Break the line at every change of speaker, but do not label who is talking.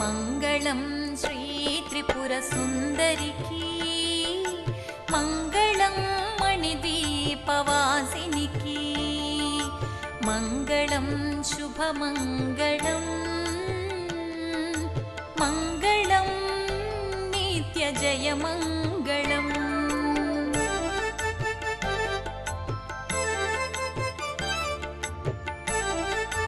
मङ्गलं श्रीत्रिपुरसुन्दरिकी मङ्गलं मणिदीपवासिनिकी मङ्गलं शुभमङ्गलम् मङ्गलं नित्यजयमङ्गलम्